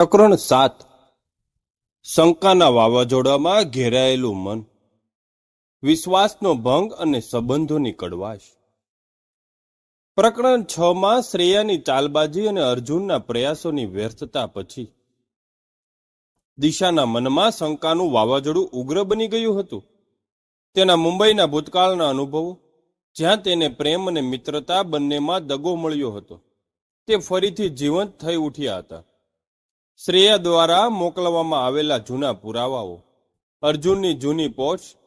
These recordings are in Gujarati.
પ્રકરણ સાત. શંકાના વાવાઝોડામાં ઘેરાયેલું મન. વિશ્વાસનો ભંગ અને સંબંધોની કડવાશ પ્રકરણ છ માં શ્રેયાની ચાલબાજી અને અર્જુનના પ્રયાસોની વ્યર્થતા પછી. દિશાના મનમાં શંકાનું વાવાઝોડું ઉગ્ર બની ગયું હતું. તેના મુંબઈના ભૂતકાળના અનુભવો, જ્યાં તેને પ્રેમ અને મિત્રતા બંનેમાં દગો મળ્યો હતો. તે ફરીથી જીવંત થઈ ઉઠ્યા હતા. શ્રેયા દ્વારા મોકલવામાં આવેલા જૂના પુરાવાઓ. અર્જુનની જૂની પોસ્ટ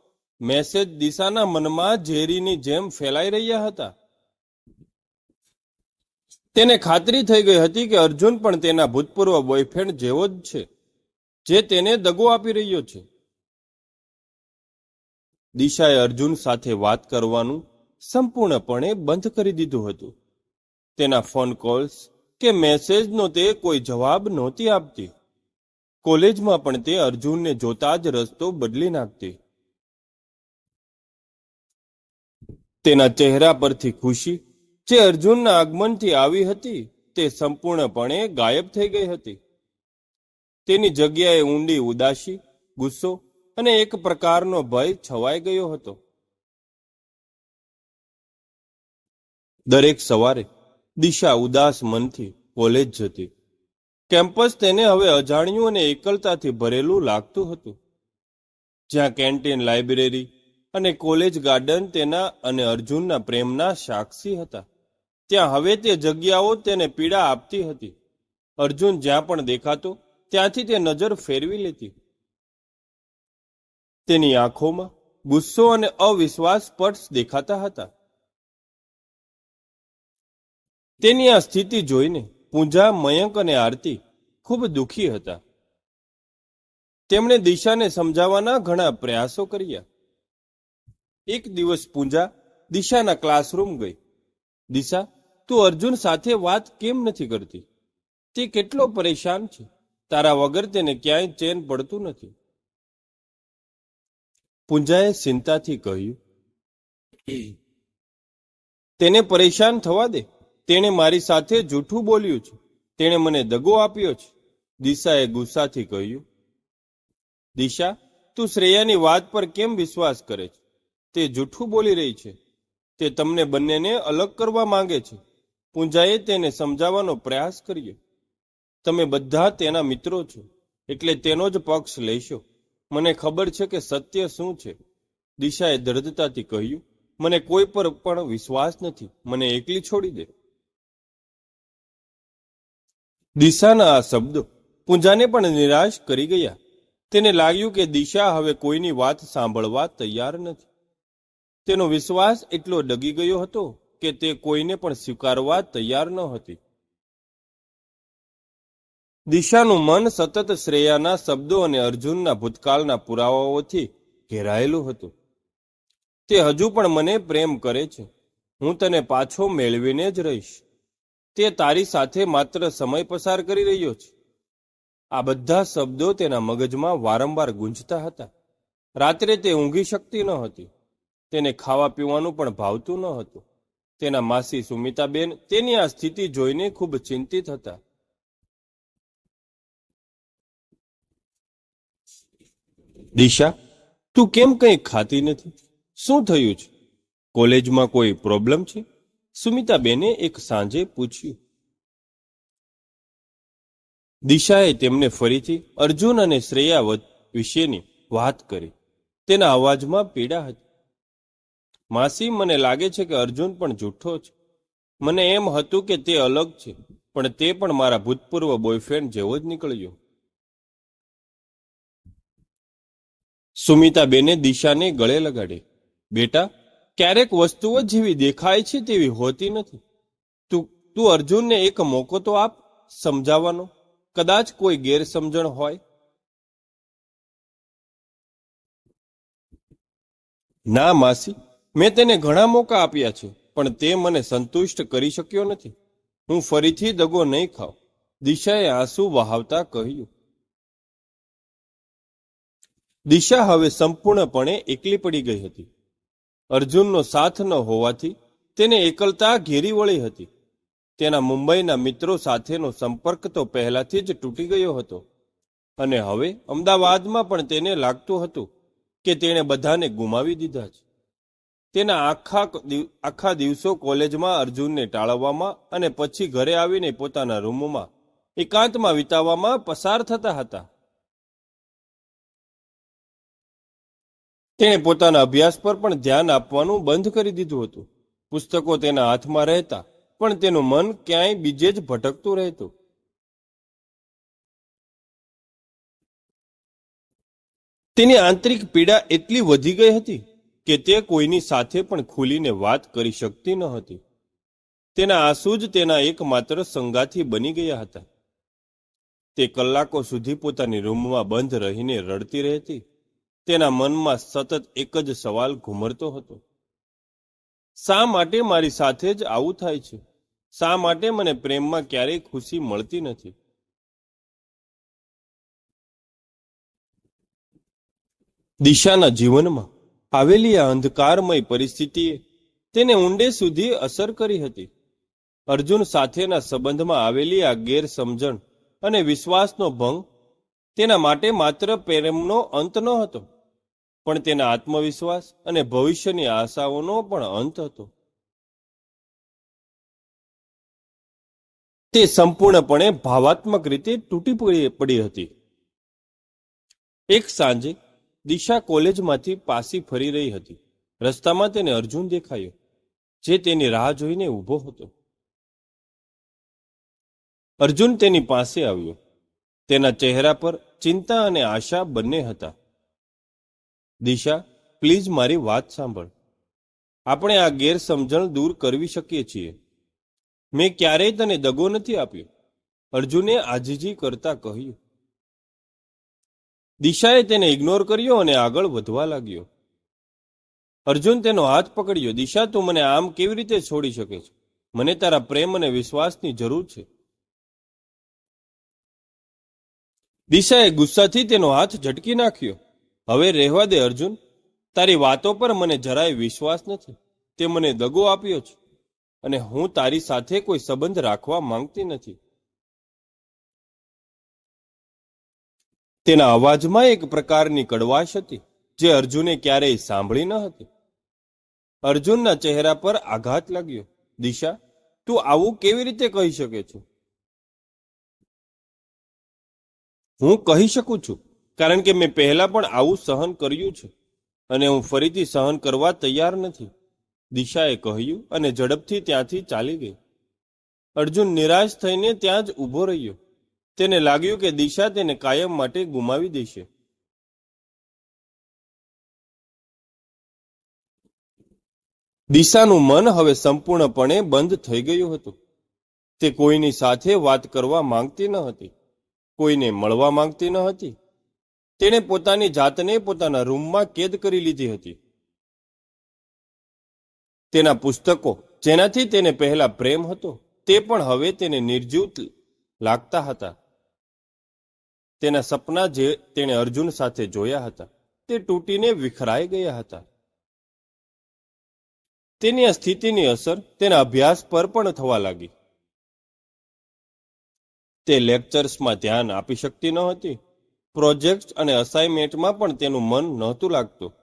મેસેજ દિશાના મનમાં ઝેરીની જેમ ફેલાઈ રહ્યા હતા. તેને ખાતરી થઈ ગઈ હતી કે અર્જુન પણ તેના ભૂતપૂર્વ બોયફ્રેન્ડ જેવો જ છે, જે તેને દગો આપી રહ્યો છે. દિશાએ અર્જુન સાથે વાત કરવાનું સંપૂર્ણપણે બંધ કરી દીધું હતું. તેના ફોન કોલ્સ કે મેસેજનો તે કોઈ જવાબ નહોતી આપતી. કોલેજમાં પણ તે અર્જુનને જોતા જ રસ્તો બદલી નાખતી. તેના ચહેરા પરથી ખુશી, જે અર્જુનના આગમનથી આવી હતી, તે સંપૂર્ણપણે ગાયબ થઈ ગઈ હતી. તેની જગ્યાએ ઊંડી ઉદાસી, ગુસ્સો અને એક પ્રકારનો ભય છવાઈ ગયો હતો. દરેક સવારે દિશા ઉદાસ મનથી કોલેજ જતી. કેમ્પસ તેને હવે અજાણ્યું અને એકલતાથી ભરેલું લાગતું હતું. જ્યાં કેન્ટીન લાઇબ્રેરી અને કોલેજ ગાર્ડન તેના અને અર્જુનના પ્રેમના સાક્ષી હતા. ત્યાં હવે તે જગ્યાઓ તેને પીડા આપતી હતી. અર્જુન જ્યાં પણ દેખાતો, ત્યાંથી તે નજર ફેરવી લેતી. તેની આંખોમાં ગુસ્સો અને અવિશ્વાસ સ્પર્શ દેખાતા હતા. તેની આ સ્થિતિ જોઈને પૂંજા, મયંક અને આરતી ખૂબ દુઃખી હતા. તેમણે દિશાને સમજાવવાના ઘણા પ્રયાસો કર્યા. એક દિવસ પૂંજા દિશાના ક્લાસરૂમ ગઈ. દિશા, તું અર્જુન સાથે વાત કેમ નથી કરતી? તે કેટલો પરેશાન છે. તારા વગર તેને ક્યાંય ચેન પડતું નથી. પૂંજાએ ચિંતાથી કહ્યું, તેને પરેશાન થવા દે. તેણે મારી સાથે જૂઠું બોલ્યું છે. તેણે મને દગો આપ્યો છે. દિશાએ ગુસ્સાથી કહ્યું, દિશા, તું શ્રેયાની વાત પર કેમ વિશ્વાસ કરે છે? તે જૂઠું બોલી રહી છે. તે તમને બંનેને અલગ કરવા માંગે છે. પૂંજાએ તેને સમજાવવાનો પ્રયાસ કર્યો. તમે બધા તેના મિત્રો છો, એટલે તેનો જ પક્ષ લેશો. મને ખબર છે કે સત્ય શું છે. દિશાએ દૃઢતાથી કહ્યું, મને કોઈ પર પણ વિશ્વાસ નથી. મને એકલી છોડી દે. દિશાના આ શબ્દો પૂંજાને પણ નિરાશ કરી ગયા. તેને લાગ્યું કે દિશા હવે કોઈની વાત સાંભળવા તૈયાર નથી. તેનો વિશ્વાસ એટલો ડગી ગયો હતો કે તે કોઈને પણ સ્વીકારવા તૈયાર ન હતી. દિશાનું મન સતત શ્રેયાના શબ્દો અને અર્જુનના ભૂતકાળના પુરાવાઓથી ઘેરાયેલું હતું. તે હજુ પણ મને પ્રેમ કરે છે. હું તને પાછો મેળવીને જ રહીશ. તે તારી સાથે માત્ર સમય પસાર કરી રહ્યો છે. આ બધા શબ્દો તેના મગજમાં વારંવાર ગુંજતા હતા. રાત્રે તે ઊંઘી શકતી ન હતી. તેને ખાવા પીવાનું પણ ભાવતું ન હતું. તેના માસી સુમિતાબેન તેની આ સ્થિતિ જોઈને ખૂબ ચિંતિત હતા. દિશા, તું કેમ કંઈ ખાતી નથી? શું થયું છે? કોલેજમાં કોઈ પ્રોબ્લેમ છે? સુમિતાબેને એક સાંજે પૂછ્યું, દિશાએ તેમને ફરીથી અર્જુન અને શ્રેયા વચ- વિશેની વાત કરી. તેના અવાજમાં પીડા હતી. માસી, મને લાગે છે કે અર્જુન પણ જૂઠો છે. મને એમ હતું કે તે અલગ છે, પણ તે પણ મારા ભૂતપૂર્વ બોયફ્રેન્ડ જેવો જ નીકળ્યો. સુમિતાબેને દિશાને ગળે લગાડી. બેટા ક્યારેક વસ્તુઓ જેવી દેખાય છે તેવી હોતી નથી. તું તું અર્જુનને એક મોકો તો આપ, સમજાવવાનો. કદાચ કોઈ ગેરસમજણ હોય. ના માસી, મેં તેને ઘણા મોકા આપ્યા છે, પણ તે મને સંતુષ્ટ કરી શક્યો નથી. હું ફરીથી દગો નહીં ખાઉં. દિશાએ આંસુ વહાવતા કહ્યું. દિશા હવે સંપૂર્ણપણે એકલી પડી ગઈ હતી. અર્જુનનો સાથ ન હોવાથી તેને એકલતા ઘેરી વળી હતી. તેના મુંબઈના મિત્રો સાથેનો સંપર્ક તો પહેલાથી જ તૂટી ગયો હતો. અને હવે અમદાવાદમાં પણ તેને લાગતું હતું કે તેણે બધાને ગુમાવી દીધા છે. તેના આખા આખા દિવસો કોલેજમાં અર્જુનને ટાળવવામાં અને પછી ઘરે આવીને પોતાના રૂમમાં એકાંતમાં વિતાવવામાં પસાર થતા હતા. તેણે પોતાના અભ્યાસ પર પણ ધ્યાન આપવાનું બંધ કરી દીધું હતું. પુસ્તકો તેના હાથમાં રહેતા, પણ તેનું મન ક્યાંય બીજે જ ભટકતું રહેતું. તેની આંતરિક પીડા એટલી વધી ગઈ હતી કે તે કોઈની સાથે પણ ખુલીને વાત કરી શકતી ન હતી. તેના આંસુ જ તેના એકમાત્ર સંગાથી બની ગયા હતા. તે કલાકો સુધી પોતાની રૂમમાં બંધ રહીને રડતી રહેતી. તેના મનમાં સતત એક જ સવાલ ઘુમરતો હતો. શા માટે મારી સાથે જ આવું થાય છે? શા માટે મને પ્રેમમાં ક્યારેય ખુશી મળતી નથી? દિશાના જીવનમાં આવેલી આ અંધકારમય પરિસ્થિતિએ તેને ઊંડે સુધી અસર કરી હતી. અર્જુન સાથેના સંબંધમાં આવેલી આ ગેરસમજણ અને વિશ્વાસનો ભંગ તેના માટે માત્ર પ્રેમનો અંત ન હતો પણ તેના આત્મવિશ્વાસ અને ભવિષ્યની આશાઓનો પણ અંત હતો. તે સંપૂર્ણપણે ભાવાત્મક રીતે તૂટી પડી હતી. એક સાંજે દિશા કોલેજમાંથી પાસી ફરી રહી હતી. રસ્તામાં તેને અર્જુન દેખાયો, જે તેની રાહ જોઈને ઊભો હતો. અર્જુન તેની પાસે આવ્યો. તેના ચહેરા પર ચિંતા અને આશા બંને હતા. દિશા પ્લીઝ મારી વાત સાંભળ. આપણે આ ગેરસમજણ દૂર કરવી શકીએ છીએ. મેં ક્યારેય તને દગો નથી આપ્યો. અર્જુને આજીજી કરતા કહ્યું. દિશાએ તેને ઇગ્નોર કર્યો અને આગળ વધવા લાગ્યો. અર્જુન તેનો હાથ પકડ્યો. દિશા, તું મને આમ કેવી રીતે છોડી શકે છે? મને તારા પ્રેમ અને વિશ્વાસની જરૂર છે. દિશાએ ગુસ્સાથી તેનો હાથ ઝટકી નાખ્યો. હવે રહેવા દે અર્જુન. તારી વાતો પર મને જરાય વિશ્વાસ નથી. તે મને દગો આપ્યો છે. અને હું તારી સાથે કોઈ સંબંધ રાખવા માંગતી નથી. તેના અવાજમાં એક પ્રકારની કડવાશ હતી, જે અર્જુને ક્યારેય સાંભળી ન હતી. અર્જુનના ચહેરા પર આઘાત લાગ્યો. દિશા, તું આવું કેવી રીતે કહી શકે છે? હું કહી શકું છું. કારણ કે મેં પહેલા પણ આવું સહન કર્યું છે અને હું ફરીથી સહન કરવા તૈયાર નથી. દિશાએ કહ્યું અને ઝડપથી ત્યાંથી ચાલી ગઈ. અર્જુન નિરાશ થઈને ત્યાં જ ઊભો રહ્યો. તેને લાગ્યું કે દિશા તેને કાયમ માટે ગુમાવી દેશે. દિશાનું મન હવે સંપૂર્ણપણે બંધ થઈ ગયું હતું. તે કોઈની સાથે વાત કરવા માંગતી ન હતી. કોઈને મળવા માંગતી ન હતી. તેણે પોતાની જાતને પોતાના રૂમમાં કેદ કરી લીધી હતી. તેના પુસ્તકો જેનાથી તેને પહેલા પ્રેમ હતો, તે પણ હવે તેને નિર્જીવ લાગતા હતા. તેના સપના જે તેણે અર્જુન સાથે જોયા હતા, તે તૂટીને વિખરાઈ ગયા હતા. તેની આ સ્થિતિની અસર તેના અભ્યાસ પર પણ થવા લાગી. તે લેક્ચર્સમાં ધ્યાન આપી શકતી ન હતી. પ્રોજેક્ટ અને અસાઇનમેન્ટમાં પણ તેનું મન નહોતું લાગતું.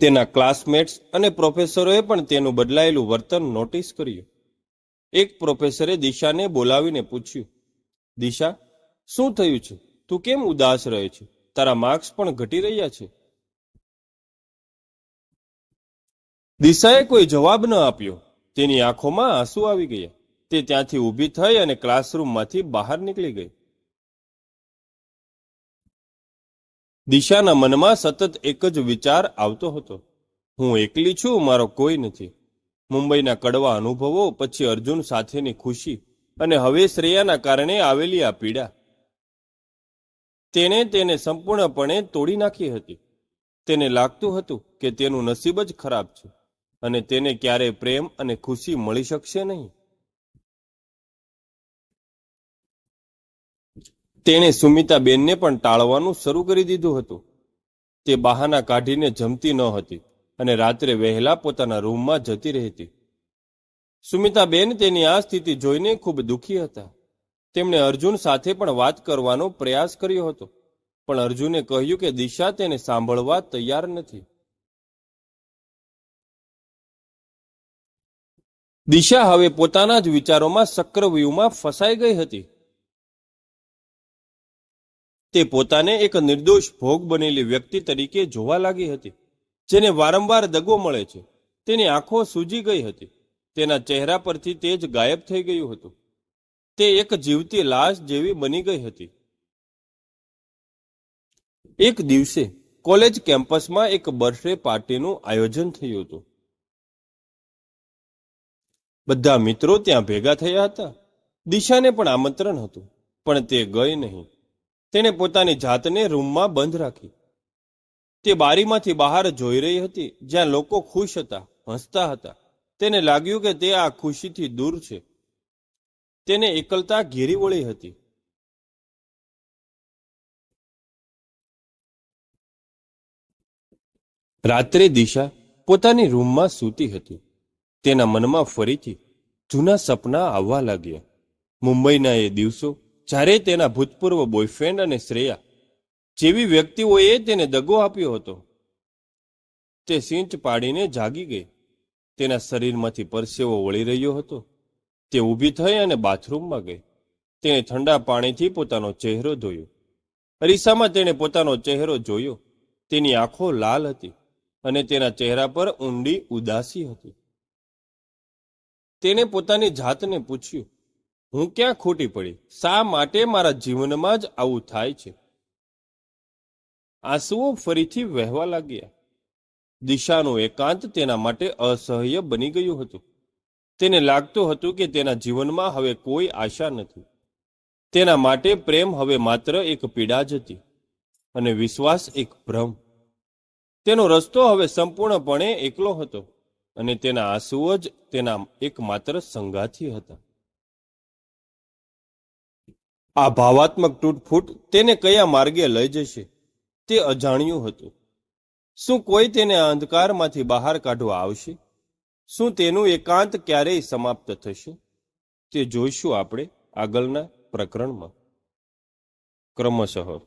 તેના ક્લાસમેટ્સ અને પ્રોફેસરોએ પણ તેનું બદલાયેલું વર્તન નોટિસ કર્યું. એક પ્રોફેસરે દિશાને બોલાવીને પૂછ્યું, દિશા, શું થયું છે? તું કેમ ઉદાસ રહે છે? તારા માર્ક્સ પણ ઘટી રહ્યા છે. દિશાએ કોઈ જવાબ ન આપ્યો. તેની આંખોમાં આંસુ આવી ગયા. તે ત્યાંથી ઊભી થઈ અને ક્લાસરૂમમાંથી બહાર નીકળી ગઈ. દિશાના મનમાં સતત એક જ વિચાર આવતો હતો. હું એકલી છું, મારો કોઈ નથી. મુંબઈના કડવા અનુભવો, પછી અર્જુન સાથેની ખુશી અને હવે શ્રેયાના કારણે આવેલી આ પીડા. તેણે તેને સંપૂર્ણપણે તોડી નાખી હતી. તેને લાગતું હતું કે તેનું નસીબ જ ખરાબ છે અને તેને ક્યારેય પ્રેમ અને ખુશી મળી શકશે નહીં. તેણે સુમિતાબેનને પણ ટાળવાનું શરૂ કરી દીધું હતું. તે બહાના કાઢીને જમતી ન હતી અને રાત્રે વહેલા પોતાના રૂમમાં જતી રહેતી. સુમિતાબેન તેની આ સ્થિતિ જોઈને ખૂબ દુઃખી હતા. તેમણે અર્જુન સાથે પણ વાત કરવાનો પ્રયાસ કર્યો હતો, પણ અર્જુને કહ્યું કે દિશા તેને સાંભળવા તૈયાર નથી. દિશા હવે પોતાના જ વિચારોમાં ચક્રવ્યૂહમાં ફસાઈ ગઈ હતી. તે પોતાને એક નિર્દોષ ભોગ બનેલી વ્યક્તિ તરીકે જોવા લાગી હતી, જેને વારંવાર દગો મળે છે. તેની આંખો સૂજી ગઈ હતી. તેના ચહેરા પરથી તેજ ગાયબ થઈ ગયું હતું. તે એક જીવતી લાશ જેવી બની ગઈ હતી. એક દિવસે કોલેજ કેમ્પસમાં એક બર્થડે પાર્ટીનું આયોજન થયું હતું. બધા મિત્રો ત્યાં ભેગા થયા હતા. દિશાને પણ આમંત્રણ હતું, પણ તે ગઈ નહીં. તેણે પોતાની જાતને રૂમમાં બંધ રાખી. તે બારીમાંથી બહાર જોઈ રહી હતી, જ્યાં લોકો ખુશ હતા, હસતા હતા. તેને લાગ્યું કે તે આ ખુશીથી દૂર છે. તેને એકલતા ઘેરી વળી હતી. રાત્રે દિશા પોતાની રૂમમાં સૂતી હતી. તેના મનમાં ફરીથી જૂના સપના આવવા લાગ્યા. મુંબઈના એ દિવસો જ્યારે તેના ભૂતપૂર્વ બોયફ્રેન્ડ અને શ્રેયા જેવી વ્યક્તિઓએ તેને દગો આપ્યો હતો, તે સિંચ પાડીને જાગી ગઈ. તેના શરીરમાંથી પરસેવો વળી રહ્યો હતો. તે ઊભી થઈ અને બાથરૂમમાં ગઈ. તેણે ઠંડા પાણીથી પોતાનો ચહેરો ધોયો. અરીસામાં તેણે પોતાનો ચહેરો જોયો. તેની આંખો લાલ હતી અને તેના ચહેરા પર ઊંડી ઉદાસી હતી. તેણે પોતાની જાતને પૂછ્યું હું ક્યાં ખોટી પડી? શા માટે મારા જીવનમાં જ આવું થાય છે? આંસુઓ ફરીથી વહેવા લાગ્યા. દિશાનું એકાંત તેના માટે અસહ્ય બની ગયું હતું. તેને લાગતું હતું કે તેના જીવનમાં હવે કોઈ આશા નથી. તેના માટે પ્રેમ હવે માત્ર એક પીડા જ હતી અને વિશ્વાસ એક ભ્રમ. તેનો રસ્તો હવે સંપૂર્ણપણે એકલો હતો અને તેના આંસુઓ જ તેના એકમાત્ર સંગાથી હતા. આ ભાવાત્મક તૂટફૂટ તેને કયા માર્ગે લઈ જશે તે અજાણ્યું હતું. શું કોઈ તેને અંધકારમાંથી બહાર કાઢવા આવશે? શું તેનું એકાંત ક્યારેય સમાપ્ત થશે? તે જોઈશું આપણે આગળના પ્રકરણમાં. ક્રમશઃ